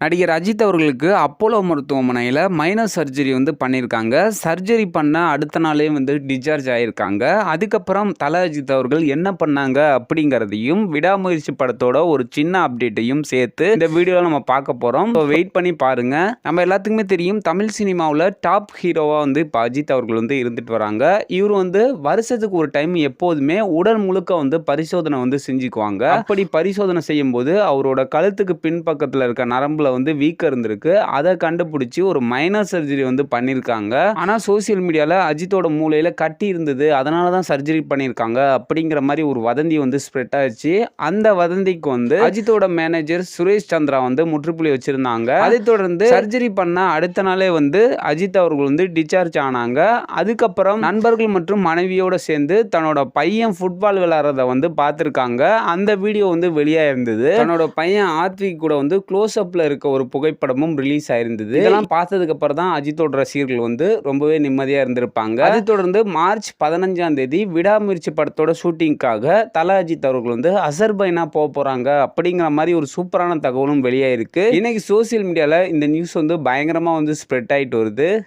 நடிகர் அஜித் அவர்களுக்கு அப்போலோ மருத்துவமனையில் மைனர் சர்ஜரி வந்து பண்ணியிருக்காங்க. சர்ஜரி பண்ண அடுத்த நாளே வந்து டிஸ்சார்ஜ் ஆகியிருக்காங்க அதுக்கப்புறம் தல அஜித் அவர்கள் என்ன பண்ணாங்க அப்படிங்கிறதையும் விடாமுயற்சி படத்தோட ஒரு சின்ன அப்டேட்டையும் சேர்த்து இந்த வீடியோவில் நம்ம பார்க்க போகிறோம் இப்போ வெயிட் பண்ணி பாருங்க. நம்ம எல்லாத்துக்குமே தெரியும் தமிழ் சினிமாவில் டாப் ஹீரோவாக வந்து இப்போ அஜித் அவர்கள் வந்து இருந்துட்டு வராங்க. இவர் வந்து வருஷத்துக்கு ஒரு டைம் எப்போதுமே உடல் முழுக்க வந்து பரிசோதனை வந்து செஞ்சுக்குவாங்க. அப்படி பரிசோதனை செய்யும்போது அவரோட கழுத்துக்கு பின்பக்கத்தில் இருக்க நரம்புல வந்து வீக்கம் இருந்திருக்கு. அதை கண்டுபிடிச்சி ஒரு மைனர் சர்ஜரி வந்து பண்ணியிருக்காங்க. ஆனால் சோஷியல் மீடியாவில் அஜித்தோட மூளையில் கட்டி இருந்தது. அதனால தான் சர்ஜரி பண்ணியிருக்காங்க அப்படிங்கிற மாதிரி ஒரு வதந்தி வந்து ஸ்ப்ரெட் ஆச்சு அந்த வதந்திக்கு வந்து அஜித்தோட மேனேஜர் சுரேஷ் சந்திரா வந்து முற்றுப்புள்ளி வச்சிருந்தாங்க. அதை தொடர்ந்து சர்ஜரி பண்ண அடுத்த நாளே வந்து அஜித் அவர்கள் வந்து டிஸ்சார்ஜ் ஆனாங்க. அதுக்கப்புறம் நண்பர்கள் மற்றும் மனைவியோட சேர்ந்து தன்னோட பையன் ஃபுட்பால் விளையாடுறத வந்து பார்த்துருக்காங்க. அந்த வீடியோ வந்து வெளியாக இருந்தது தன்னோட பையன் ஆத்விக் கூட வந்து க்ளோஸ் அப்ல இருக்க ஒரு புகைப்படமும் ரிலீஸ் ஆயிருந்தது. இதெல்லாம் பார்த்ததுக்கு அப்புறம் தான் அஜித்தோட ரசிகர்கள் வந்து ரொம்பவே நிம்மதியா இருந்திருப்பாங்க. அதை தொடர்ந்து மார்ச் பதினஞ்சாம் தேதி விடாமுயற்சி படத்தோட ஷூட்டிங்காக தல அஜித் அவர்கள் வந்து அசர்பைனா போக போறாங்க அப்படிங்கிற மாதிரி ஒரு சூப்பரான தகவலும் வெளியாயிருக்கு. இன்னைக்கு சோசியல் மீடியால இந்த நியூஸ் வந்து பயங்கரமா வந்து ஸ்ப்ரெட் ஆயிட்டு வருது.